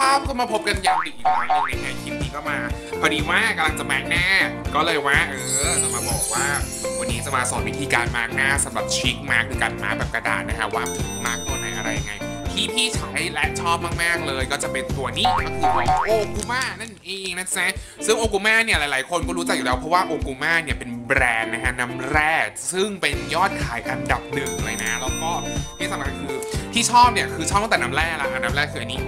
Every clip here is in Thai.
ครับก็มาพบกันยามดึกอีกครั้งหนึงในไงคลิปนี้ก็มา พอดีว่ากำลังจะมาร์กหน้า ก็เลยว่า เออจะมาบอกว่า วันนี้จะมาสอนวิธีการมาร์กหน้าสำหรับชิคมาร์กหรือการมาร์กแบบกระดาษนะฮะว่ามาร์กตัวไหนอะไรยังไง ที่พี่ใช้และชอบมากๆเลย ก็จะเป็นตัวนี้ก็คือของโอกูมานั่นเองนะจ๊ะซึ่งโอกูมาเนี่ยหลายๆ คนก็รู้จักอยู่แล้วเพราะว่าโอกูมาเนี่ยเป็นแบรนด์นะฮะน้ำแร่ซึ่งเป็นยอดขายอันดับหนึ่งเลยนะ แล้วก็ที่สำคัญคือที่ชอบเนี่ยคือชอบตั้งแต่น้ำแร่ละอันน้ำแร่คืออันนี้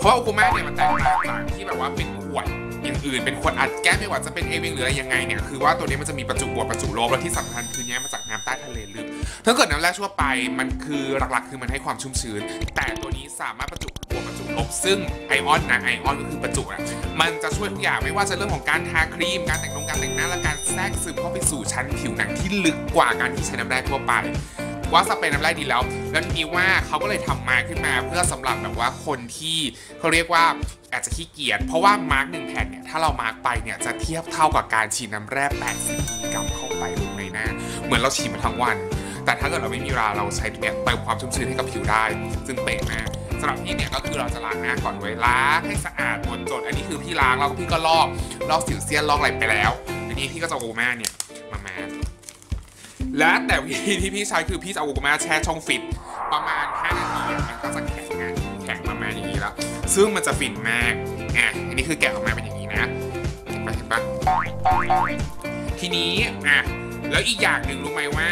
เพราะว่าโอกูมาเนี่ยมันแตกต่างจากที่แบบว่าเป็นขวดอย่างอื่นเป็นขวดอัดแก้มไม่ว่าจะเป็นเอวิงหรืออะไรยังไงเนี่ยคือว่าตัวนี้มันจะมีประจุบวกประจุลบและที่สำคัญคือแยกมาจากน้ำใต้ทะเลลึกถ้าเกิดน้ำแร่ทั่วไปมันคือหลักๆ คือมันให้ความชุ่มชื้น แต่ตัวนี้สามารถประจุบวกประจุลบซึ่งไอออนนะไอออนก็คือประจุอะมันจะช่วยทุกอย่างไม่ว่าจะเรื่องของการทาครีม การแต่งนงการแต่งหน้าและการแทรกซึมเข้าไปสู่ชั้นผิวหนังที่ลึกกว่าการที่ใช้น้ำแร่ทั่วไป ว่าสเปรย์น้ำแร่ดีแล้ว แล้วทีนี้ว่าเขาก็เลยทำมาขึ้นมาเพื่อสำหรับแบบว่าคนที่เขาเรียกว่าอาจจะขี้เกียจเพราะว่ามาร์กหนึ่งแผ่นเนี่ยถ้าเรามาร์กไปเนี่ยจะเทียบเท่ากับการฉีดน้ำแร่80มิลลิกรัมเข้าไปลงในหน้า เหมือนเราฉีดมาทั้งวัน แต่ถ้าเกิดเราไม่มีเวลาเราใช้เนี่ยเติมความชุ่มชื้นให้กับผิวได้ ซึ่งเป๊ะมากสำหรับพี่เนี่ยก็คือเราจะล้างหน้าก่อนไว้ล้างให้สะอาดหมดจด อันนี้คือพี่ล้างแล้วพี่ก็ลอกลอกสิวเซียนลอกอะไรไปแล้วอันนี้พี่ก็จะเอาโอมาเนี่ยมามา และแต่วิธีที่พี่ใช้คือพี่จะเอาอุกมาแช่ช่องฟิตประมาณ5นาทีมันก็จะแข็งนะแข็งประมาณอย่างนี้แล้ว ซึ่งมันจะฟินมากอะอันนี้คือแกะออกมาเป็นอย่างนี้นะเห็นปะเห็นปะทีนี้อะแล้วอีกอย่างหนึ่งรู้ไหมว่า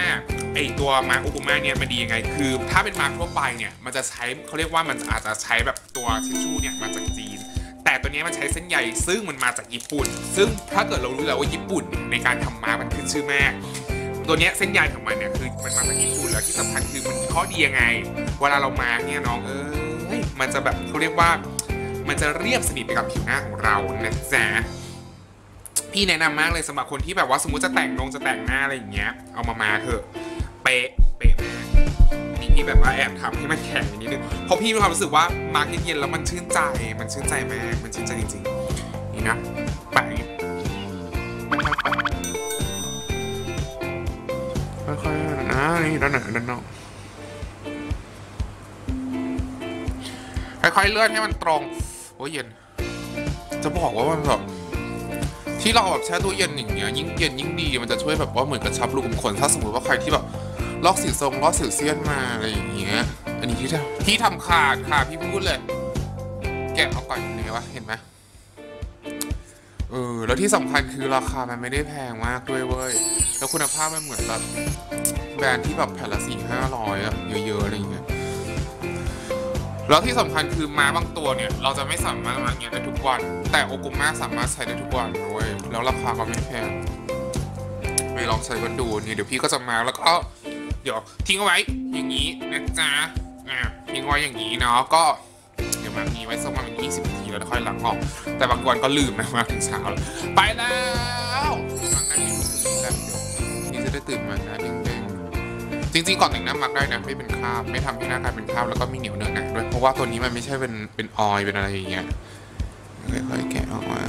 ไอตัวมาร์กอุกุมาเนี่ยมันดียังไง คือถ้าเป็นมาร์กทั่วไปเนี่ยมันจะใช้เขาเรียกว่ามันอาจจะใช้แบบตัวทิชชู่เนี่ยมาจากจีน แต่ตัวนี้มันใช้เส้นใยซึ่งมันมาจากญี่ปุ่น ซึ่งถ้าเกิดเรารู้แล้วว่าญี่ปุ่นในการทำมาร์กมันขึ้นชื่อมาก ตัวเนี้ยเส้นใยของมันเนี่ยคือมันมาจากญี่ปุ่นแล้วที่สำคัญคือมันข้อดียังไง เวลาเรามาเนี่ยน้องเอ้ยมันจะแบบเขาเรียกว่ามันจะเรียบสนิทไปกับผิวหน้าของเรานะจ๊ะพี่แนะนำมากเลยสำหรับคนที่แบบว่าสมมติจะแต่งนงจะแต่งหน้าอะไรอย่างเงี้ย เอามามาเถอะเป๊ะเป๊ะมากนี่พี่แบบว่าแอบทำให้มันแข็งนิดนึงเพราะพี่มีความรู้สึกว่ามาร์กเย็นๆแล้วมันชื่นใจมันชื่นใจมากมันชื่นใจจริงๆนี่นะแป ค่อยๆนะนี่ด้านไหนด้านนอกค่อยๆเลื่อนให้มันตรงโอ้ยเย็น จะบอกว่ามันแบบที่เราแบบแช่ตู้เย็นอย่างเงี้ยยิ่งเย็นยิ่งดีมันจะช่วยแบบว่าเหมือนกระชับรูขุมขนถ้าสมมติว่าใครที่แบบลอกสิวทรงลอกสิวเซียนมาอะไรอย่างเงี้ยอันนี้ที่ทำที่ทำขาดค่ะพี่พูดเลย แกะเอาก่อนเนี่ยวะเห็นไหม เออ แล้วที่สำคัญคือราคามันไม่ได้แพงมากด้วยเว้ย แล้วคุณภาพมันเหมือนแบบแบรนด์ที่แบบแผ่นละสี่ห้าร้อยอะเยอะๆอะไรอย่างเงี้ย แล้วที่สำคัญคือม้าบางตัวเนี่ย เราจะไม่สามารถมาเงี้ยได้ทุกวัน แต่โอกุมาสามารถใช้ได้ทุกวันด้วยแล้วราคาก็ไม่แพงไปลองใช้กันดูนี่เดี๋ยวพี่ก็จะมาแล้วก็เดี๋ยวทิ้งเอาไว้อย่างนี้นะจ๊ะอะทิ้งไว้อย่างนี้เนาะก็เดี๋ยวมามีไว้สักประมาณ20นาที แล้วค่อยล้างออก แต่บางวันก็ลืมนะมาถึงเช้าแล้วไปแล้วนี่จะได้ตื่นมานะเด้งๆจริงๆก่อนแต่งหน้ามักได้นะไม่เป็นคราบไม่ทำให้หน้ากลายเป็นคราบแล้วก็ไม่เหนียวเนอะหนะด้วยเพราะว่าตัวนี้มันไม่ใช่เป็นเป็นออยเป็นอะไรอย่างเงี้ยค่อยๆแกะออกมา